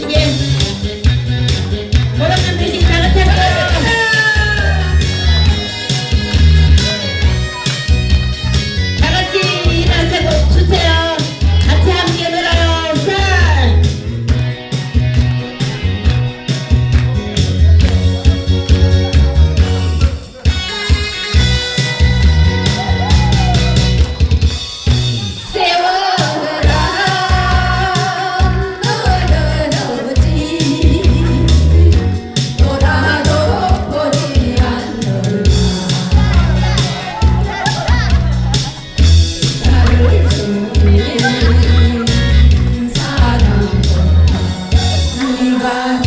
nie 말